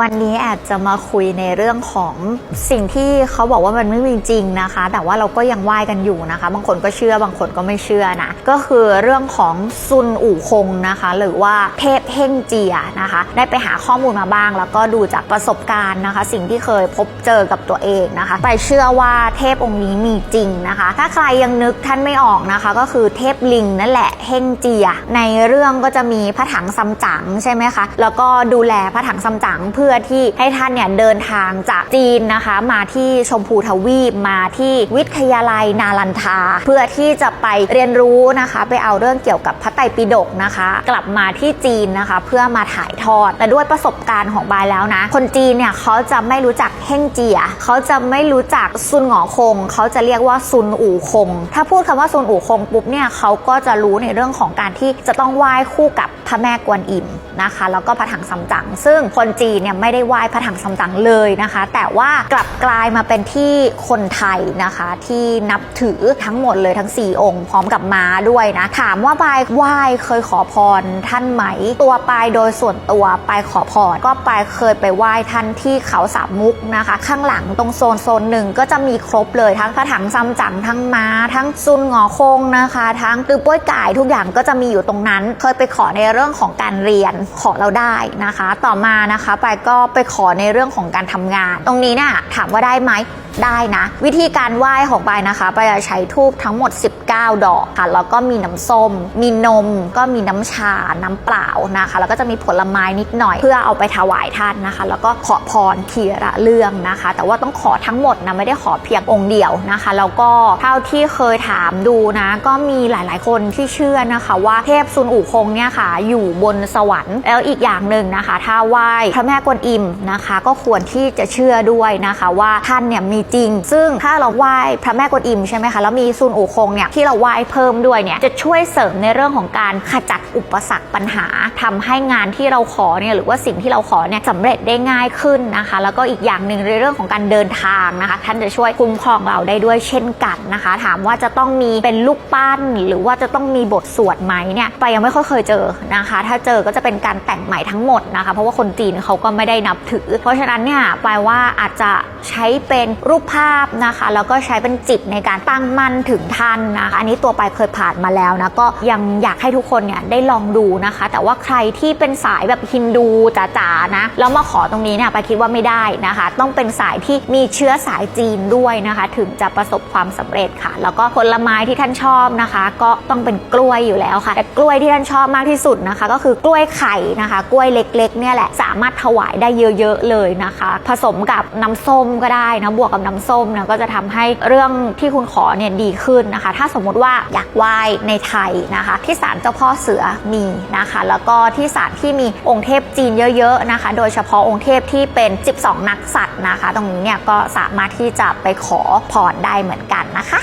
วันนี้อาจจะมาคุยในเรื่องของสิ่งที่เขาบอกว่ามันไม่มีจริงนะคะ แต่ว่าเราก็ยังไหว้กันอยู่นะคะ บางคนก็เชื่อบางคนก็ไม่เชื่อนะ ก็คือเรื่องของซุนอู่คงนะคะ หรือว่าเทพเฮ่งเจียนะคะ ได้ไปหาข้อมูลมาบ้าง แล้วก็ดูจากประสบการณ์นะคะ สิ่งที่เคยพบเจอกับตัวเองนะคะไปเชื่อว่าเทพองค์นี้มีจริงนะคะ ถ้าใครยังนึกท่านไม่ออกนะคะ ก็คือเทพลิงนั่นแหละเฮ่งเจีย ในเรื่องก็จะมีพระถังซัมจั๋งใช่ไหมคะแล้วก็ดูแลพระถังซัมจั๋งเพื่อื่อที่ให้ท่านเนี่ยเดินทางจากจีนนะคะ มาที่ชมพูทวีปมาที่วิทยาลัยนาลันทา เพื่อที่จะไปเรียนรู้นะคะ ไปเอาเรื่องเกี่ยวกับพระไตรปิฎกนะคะ กลับมาที่จีนนะคะ เพื่อมาถ่ายทอดแต่ด้วยประสบการณ์ของบายแล้วนะ คนจีนเนี่ยเขาจะไม่รู้จักเฮ่งเจียเขาจะไม่รู้จักซุนหงอคง เขาจะเรียกว่าซุนอู่คง ถ้าพูดคำว่าซุนอู่คงปุ๊บเนี่ยเขาก็จะรู้ในเรื่องของการที่จะต้องไหว้คู่กับพระแม่กวนอิมนะคะ แล้วก็พระถังซัมจั๋งซึ่งคนจีนเนี่ยไม่ได้ไหว้พระถังซัมจั๋งเลยนะคะ แต่ว่ากลับกลายมาเป็นที่คนไทยนะคะที่นับถือทั้งหมดเลยทั้ง 4 องค์ พร้อมกับม้าด้วยนะ ถามว่าปายไหว้เคยขอพรท่านไหม ตัวปายโดยส่วนตัวปายขอพรก็ปายเคยไปไหว้ท่านที่เขาสามมุกนะคะ ข้างหลังตรงโซนโซนหนึ่งก็จะมีครบเลยทั้งพระถังซัมจั๋งทั้งม้า ทั้งซุนหงอคงนะคะ ทั้งตือป้วยไก่ทุกอย่างก็จะมีอยู่ตรงนั้น เคยไปขอในเรื่องของการเรียนขอเราได้นะคะ ต่อมานะคะปายก็ไปขอในเรื่องของการทำงาน ตรงนี้เนี่ยถามว่าได้ไหมได้นะ วิธีการไหว้ของปายนะคะปายจะใช้ทูบทั้งหมด 19 ดอกค่ะแล้วก็มีน้ำส้ม มีนม ก็มีน้ำชา น้ำเปล่านะคะ แล้วก็จะมีผลไม้นิดหน่อย เพื่อเอาไปถวายท่านนะคะ แล้วก็ขอพรทีละเรื่องนะคะ แต่ว่าต้องขอทั้งหมดนะไม่ได้ขอเพียงองค์เดียวนะคะ แล้วก็เท่าที่เคยถามดูนะ ก็มีหลาย ๆ คนที่เชื่อนะคะว่าเทพซุนอู่คงเนี่ยค่ะ อยู่บนสวรรค์แล้วอีกอย่างหนึ่งนะคะ ถ้าไหว้พระแม่กวนอิมนะคะ ก็ควรที่จะเชื่อด้วยนะคะว่าท่านเนี่ยมีจริง ซึ่งถ้าเราไหว้พระแม่กวนอิมใช่ไหมคะ แล้วมีซุนอู่คงเนี่ยที่เราไหว้เพิ่มด้วยเนี่ยจะช่วยเสริมในเรื่องของการขจัดอุปสรรคปัญหาทำให้งานที่เราขอเนี่ยหรือว่าสิ่งที่เราขอเนี่ยสำเร็จได้ง่ายขึ้นนะคะ แล้วก็อีกอย่างหนึ่งในเรื่องของการเดินทางนะคะ ท่านจะช่วยคุ้มครองเราได้ด้วยเช่นกันนะคะ ถามว่าจะต้องมีเป็นลูกปั้น หรือว่าจะต้องมีบทสวดไหมเนี่ยไปยังไม่ค่อยเคยเจอนะคะ ถ้าเจอก็จะเป็นการแต่งใหม่ทั้งหมดนะคะ เพราะว่าคนจีนเขาก็ไม่ได้นับถือ เพราะฉะนั้นเนี่ยปายว่าอาจจะใช้เป็นรููปภาพนะคะ แล้วก็ใช้เป็นจิตในการตั้งมั่นถึงท่านนะคะอันนี้ตัวไปเคยผ่านมาแล้วนะก็ยังอยากให้ทุกคนเนี่ยได้ลองดูนะคะ แต่ว่าใครที่เป็นสายแบบฮินดูจ๋าๆนะแล้วมาขอตรงนี้เนี่ยไปคิดว่าไม่ได้นะคะ ต้องเป็นสายที่มีเชื้อสายจีนด้วยนะคะ ถึงจะประสบความสำเร็จค่ะ แล้วก็ผลไม้ที่ท่านชอบนะคะ ก็ต้องเป็นกล้วยอยู่แล้วค่ะ แต่กล้วยที่ท่านชอบมากที่สุดนะคะ ก็คือกล้วยไข่นะคะ กล้วยเล็กๆเนี่ยแหละสามารถถวายได้เยอะๆเลยนะคะ ผสมกับน้ำส้มก็ได้นะบวกกับน้ำส้มนะก็จะทำให้เรื่องที่คุณขอเนี่ยดีขึ้นนะคะ ถ้าสมมุติว่าอยากไหว้ในไทยนะคะ ที่ศาลเจ้าพ่อเสือมีนะคะ แล้วก็ที่ศาลที่มีองค์เทพจีนเยอะๆนะคะ โดยเฉพาะองค์เทพที่เป็น 12 นักสัตว์นะคะ ตรงนี้เนี่ยก็สามารถที่จะไปขอพรได้เหมือนกันนะคะ